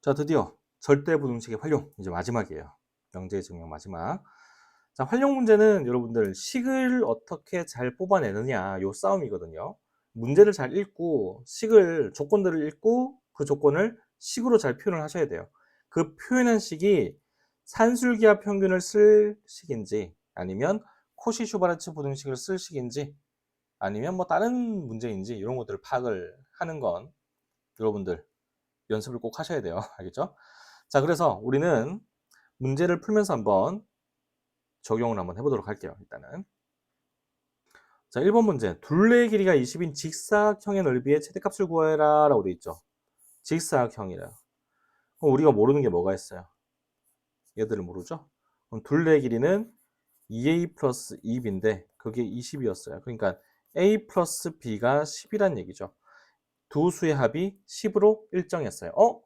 자, 드디어 절대부등식의 활용 이제 마지막이에요. 명제의 증명 마지막. 자, 활용 문제는 여러분들 식을 어떻게 잘 뽑아내느냐 요 싸움이거든요. 문제를 잘 읽고 식을 조건들을 읽고 그 조건을 식으로 잘 표현을 하셔야 돼요. 그 표현한 식이 산술기하 평균을 쓸 식인지 아니면 코시-슈바르츠 부등식을 쓸 식인지 아니면 뭐 다른 문제인지 이런 것들을 파악을 하는 건 여러분들 연습을 꼭 하셔야 돼요. 알겠죠? 자, 그래서 우리는 문제를 풀면서 한번 적용을 한번 해보도록 할게요. 일단은. 자, 1번 문제. 둘레의 길이가 20인 직사각형의 넓이의 최대값을 구해라 라고 돼 있죠. 직사각형이라. 그럼 우리가 모르는 게 뭐가 있어요? 얘들을 모르죠? 그럼 둘레의 길이는 2a 플러스 2b인데 그게 20이었어요. 그러니까 a 플러스 b가 10이란 얘기죠. 두 수의 합이 10으로 일정했어요. 어?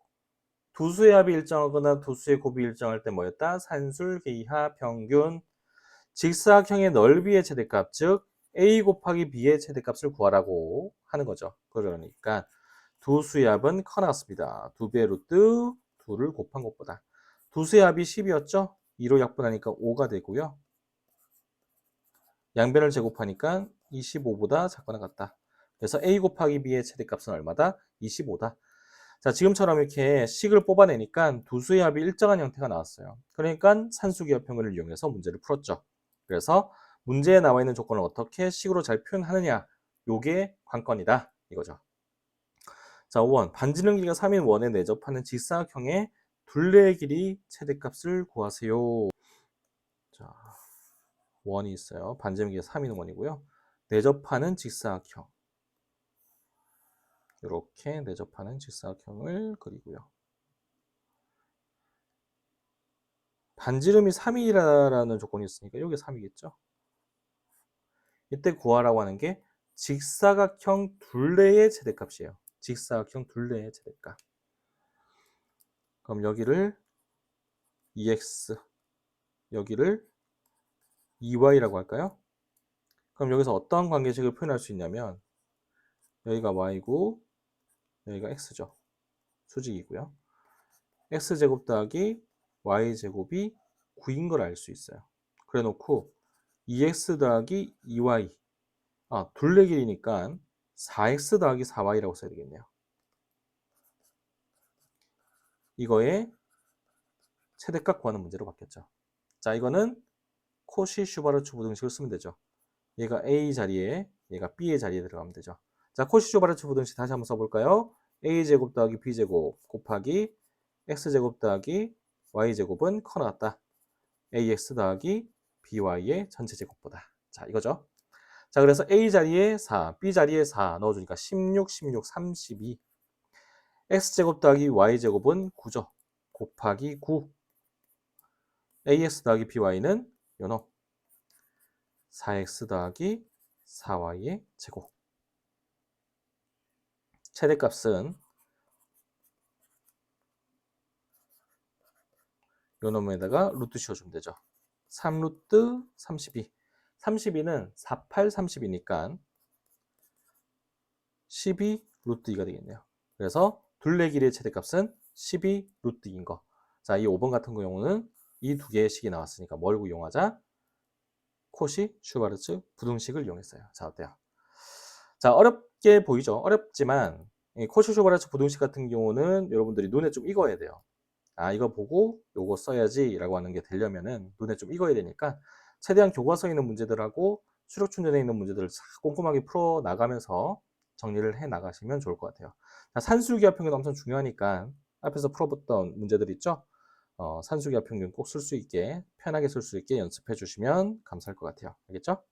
두 수의 합이 일정하거나 두 수의 곱이 일정할 때 뭐였다? 산술, 기하, 평균, 직사각형의 넓이의 최대값, 즉 a 곱하기 b의 최대값을 구하라고 하는 거죠. 그러니까 두 수의 합은 커나왔습니다. 두 배의 루트, 두를 곱한 것보다. 두 수의 합이 10이었죠? 2로 약분하니까 5가 되고요. 양변을 제곱하니까 25보다 작거나 같다. 그래서 a 곱하기 b의 최대값은 얼마다? 25다. 자, 지금처럼 이렇게 식을 뽑아내니까 두 수의 합이 일정한 형태가 나왔어요. 그러니까 산수기하 평균을 이용해서 문제를 풀었죠. 그래서 문제에 나와 있는 조건을 어떻게 식으로 잘 표현하느냐 요게 관건이다 이거죠. 자, 5번 반지름 길이가 3인 원에 내접하는 직사각형의 둘레의 길이 최대값을 구하세요. 자, 원이 있어요. 반지름 길이가 3인 원이고요. 내접하는 직사각형. 이렇게 내접하는 직사각형을 그리고요. 반지름이 3이라는 조건이 있으니까 여기 3이겠죠. 이때 구하라고 하는 게 직사각형 둘레의 최대값이에요. 직사각형 둘레의 최대값. 그럼 여기를 2x, 여기를 2y라고 할까요? 그럼 여기서 어떠한 관계식을 표현할 수 있냐면 여기가 y고 여기가 x죠. 수직이고요. x제곱 더하기 y제곱이 9인 걸 알 수 있어요. 그래 놓고 2x 더하기 2y 아 둘레 길이니까 4x 더하기 4y라고 써야 되겠네요. 이거의 최대값 구하는 문제로 바뀌었죠. 자 이거는 코시 슈바르츠 부등식을 쓰면 되죠. 얘가 a 자리에 얘가 b의 자리에 들어가면 되죠. 자 코시 슈바르츠 부등식 다시 한번 써볼까요? a제곱 더하기 b제곱 곱하기 x제곱 더하기 y제곱은 커 나왔다. ax 더하기 by의 전체 제곱보다. 자, 이거죠. 자, 그래서 a 자리에 4, b 자리에 4 넣어주니까 16, 16, 32. x제곱 더하기 y제곱은 9죠. 곱하기 9. ax 더하기 by는 요놈 4x 더하기 4y의 제곱. 최대값은 요 놈에다가 루트 씌워주면 되죠. 3루트 32. 32는 48, 30이니까 12 루트 2가 되겠네요. 그래서 둘레 길이의 최대값은 12 루트 2인 거. 자, 이 5번 같은 경우는 이 두 개의 식이 나왔으니까 뭘 이용하자? 코시, 슈바르츠, 부등식을 이용했어요. 자, 어때요? 자, 어렵게 보이죠? 어렵지만 코시, 슈바르츠 부등식 같은 경우는 여러분들이 눈에 좀 익어야 돼요. 아 이거 보고 요거 써야지 라고 하는 게 되려면은 눈에 좀 익어야 되니까 최대한 교과서에 있는 문제들하고 수력춘전에 있는 문제들을 꼼꼼하게 풀어 나가면서 정리를 해 나가시면 좋을 것 같아요. 산술기하 평균 엄청 중요하니까 앞에서 풀어봤던 문제들 있죠? 어, 산술기하 평균 꼭 쓸 수 있게 편하게 쓸 수 있게 연습해 주시면 감사할 것 같아요. 알겠죠?